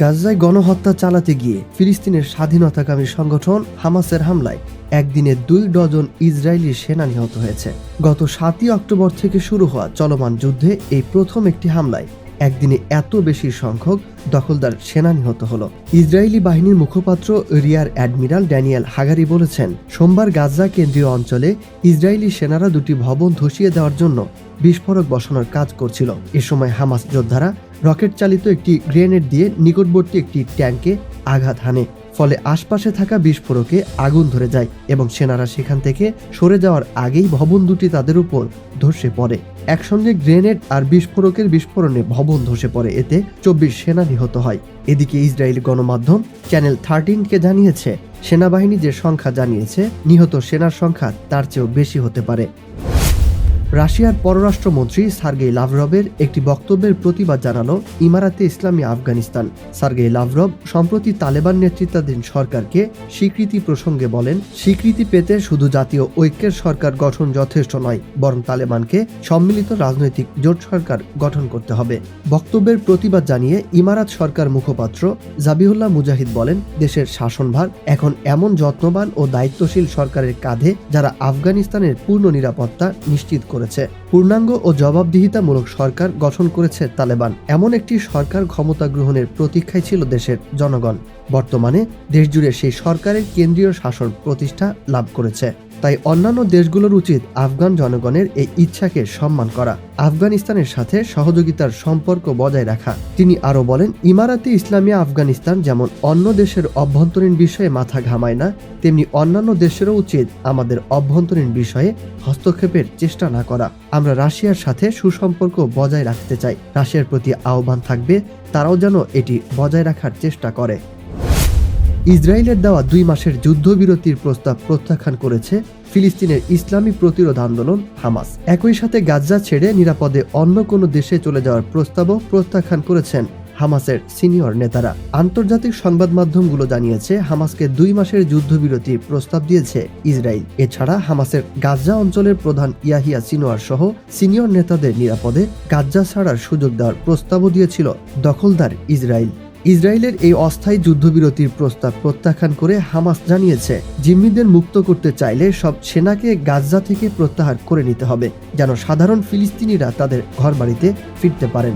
গাজায় গণহত্যা চালাতে গিয়ে ফিলিস্তিনের স্বাধীনতাকামী সংগঠন হামাসের হামলায় একদিনে দুই ডজন ইসরায়েলি সেনা নিহত হয়েছে। গত সাতই অক্টোবর থেকে শুরু হওয়া চলমান যুদ্ধে এই প্রথম একটি হামলায় একদিনে এত বেশি সংখ্যক দখলদার সেনা নিহত হলো। ইসরায়েলি বাহিনীর মুখপাত্র রিয়ার অ্যাডমিরাল ড্যানিয়েল হাগারি বলেছেন, সোমবার গাজা কেন্দ্রীয় অঞ্চলে ইসরায়েলি সেনারা দুটি ভবন ধসিয়ে দেওয়ার জন্য বিস্ফোরক বসানোর কাজ করছিল। এ সময় হামাস যোদ্ধারা রকেট চালিত একটি গ্রেনেড দিয়ে নিকটবর্তী একটি ট্যাঙ্কে আঘাত হানে, ফলে আশপাশে থাকা বিস্ফোরকে আগুন ধরে যায় এবং সেনারা সেখান থেকে সরে যাওয়ার আগেই ভবন দুটি তাদের উপর ধসে পড়ে। একসঙ্গে গ্রেনেড আর বিস্ফোরকের বিস্ফোরণে ভবন ধসে পড়ে। এতে চব্বিশ সেনা নিহত হয়। এদিকে ইসরায়েলি গণমাধ্যম চ্যানেল থার্টিনকে জানিয়েছে, সেনাবাহিনী যে সংখ্যা জানিয়েছে, নিহত সেনার সংখ্যা তার চেয়েও বেশি হতে পারে। রাশিয়ার পররাষ্ট্রমন্ত্রী সার্গেই লাভরভের একটি বক্তব্যের প্রতিবাদ জানালো ইমারাতে ইসলামী আফগানিস্তান। সার্গেই লাভরভ, সম্প্রতি তালেবান নেতৃত্বাধীন সরকারকে স্বীকৃতি প্রসঙ্গে বলেন, স্বীকৃতি পেতে শুধু জাতীয় ঐক্যের সরকার গঠন যথেষ্ট নয়, বরং তালেবানকে সম্মিলিত রাজনৈতিক জোট সরকার গঠন করতে হবে। বক্তব্যের প্রতিবাদ জানিয়ে ইমারাত সরকার মুখপাত্র জাবিহুল্লাহ মুজাহিদ বলেন, দেশের শাসনভার এখন এমন যত্নবান ও দায়িত্বশীল সরকারের কাঁধে যারা আফগানিস্তানের পূর্ণ নিরাপত্তা নিশ্চিত করেছে পূর্ণাঙ্গ ও জবাবদিহিতামূলক সরকার গঠন করেছে তালেবান। এমন একটি সরকার ক্ষমতা গ্রহণের প্রতীক্ষায় ছিল দেশের জনগণ। বর্তমানে দেশজুড়ে সেই সরকারের কেন্দ্রীয় শাসন প্রতিষ্ঠা লাভ করেছে। তাই অন্যান্য দেশগুলোর উচিত আফগান জনগণের এই ইচ্ছাকে সম্মান করা। আফগানিস্তানের সাথে সহযোগিতার সম্পর্ক বজায় রাখা। তিনি আরও বলেন, ইমারাতে ইসলামিয়া আফগানিস্তান যেমন অন্য দেশের অভ্যন্তরীণ বিষয়ে মাথা ঘামায় না, তেমনি অন্যান্য দেশেরও উচিত আমাদের অভ্যন্তরীণ বিষয়ে হস্তক্ষেপের চেষ্টা না করা। আমরা রাশিয়ার সাথে সুসম্পর্ক বজায় রাখতে চাই। রাশিয়ার প্রতি আহ্বান থাকবে, তারাও যেন এটি বজায় রাখার চেষ্টা করে। ইসরায়েলের দেওয়া দুই মাসের যুদ্ধবিরতির প্রস্তাব প্রত্যাখ্যান করেছে ফিলিস্তিনের ইসলামী প্রতিরোধ আন্দোলন হামাস। একই সাথে গাজ্জা ছেড়ে নিরাপদে অন্য কোনো দেশে চলে যাওয়ার প্রস্তাবও প্রত্যাখ্যান করেছেন হামাসের সিনিয়র নেতারা। আন্তর্জাতিক সংবাদ মাধ্যমগুলো জানিয়েছে, হামাসকে দুই মাসের যুদ্ধবিরতির প্রস্তাব দিয়েছে ইসরায়েল। এছাড়া হামাসের গাজ্জা অঞ্চলের প্রধান ইয়াহিয়া সিনোয়ার সহ সিনিয়র নেতাদের নিরাপদে গাজ্জা ছাড়ার সুযোগ দেওয়ার প্রস্তাবও দিয়েছিল দখলদার ইসরায়েল। ইসরায়েলের এই অস্থায়ী যুদ্ধবিরতির প্রস্তাব প্রত্যাখ্যান করে হামাস জানিয়েছে, জিম্মিদের মুক্ত করতে চাইলে সব সেনাকে গাজ্জা থেকে প্রত্যাহার করে নিতে হবে, যেন সাধারণ ফিলিস্তিনিরা তাদের ঘরবাড়িতে ফিরতে পারেন।